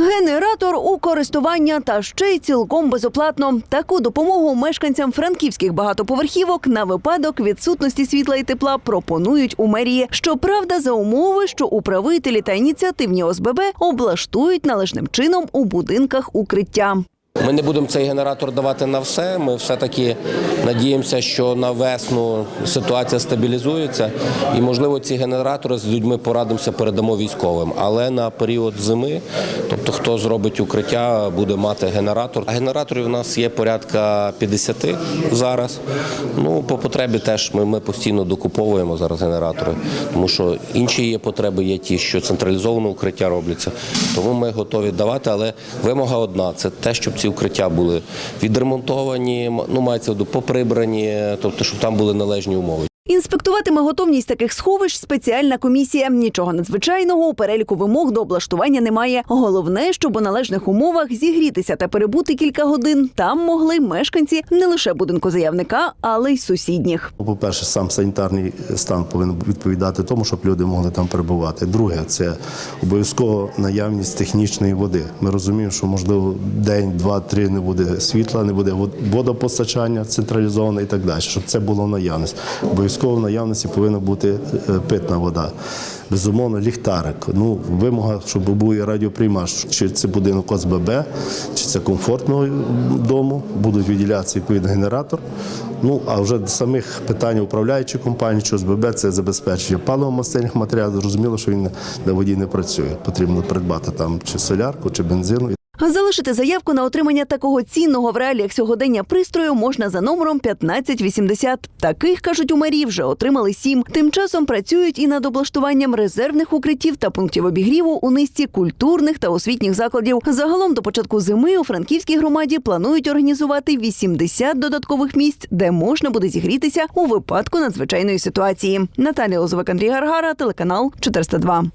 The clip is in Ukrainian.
Генератор у користування та ще й цілком безоплатно. Таку допомогу мешканцям франківських багатоповерхівок на випадок відсутності світла і тепла пропонують у мерії. Щоправда, за умови, що управителі та ініціативні ОСББ облаштують належним чином у будинках укриття. Ми не будемо цей генератор давати на все. Ми все-таки надіємося, що на весну ситуація стабілізується, і можливо ці генератори з людьми порадимося, передамо військовим. Але на період зими, тобто хто зробить укриття, буде мати генератор. А генераторів у нас є порядка 50 зараз. Ну по потребі теж ми, ми постійно докуповуємо зараз генератори, тому що інші є потреби, є ті, що централізовано укриття робляться. Тому ми готові давати, але вимога одна це те, щоб ці укриття були відремонтовані, ну мається поприбрані, тобто щоб там були належні умови. Інспектуватиме готовність таких сховищ спеціальна комісія. Нічого надзвичайного у переліку вимог до облаштування немає. Головне, щоб у належних умовах зігрітися та перебути кілька годин. Там могли мешканці не лише будинку заявника, але й сусідніх. Ну, По-перше, сам санітарний стан повинен відповідати тому, щоб люди могли там перебувати. Друге, це обов'язково наявність технічної води. Ми розуміємо, що можливо день, два, три не буде світла, не буде водопостачання централізоване і так далі. Щоб це було в наявності. Обов'язково в наявності повинна бути е, питна вода. Безумовно, ліхтарик. Ну, вимога, щоб був і радіоприймач. Чи це будинок ОСББ, чи це комфортного дому, будуть виділятися відповідний генератор. Ну, а вже до самих питань управляючої компанії чи ОСББ це забезпечення паливо-мастильних матеріалів. Зрозуміло, що він на воді не працює. Потрібно придбати там чи солярку, чи бензину. Залишити заявку на отримання такого цінного в реаліях сьогодення пристрою можна за номером 1580. Таких, кажуть у мерії, вже отримали сім. Тим часом працюють і над облаштуванням резервних укриттів та пунктів обігріву у низці культурних та освітніх закладів. Загалом до початку зими у Франківській громаді планують організувати 80 додаткових місць, де можна буде зігрітися у випадку надзвичайної ситуації. Наталія Лозовик, Андрій Гаргара, телеканал 402.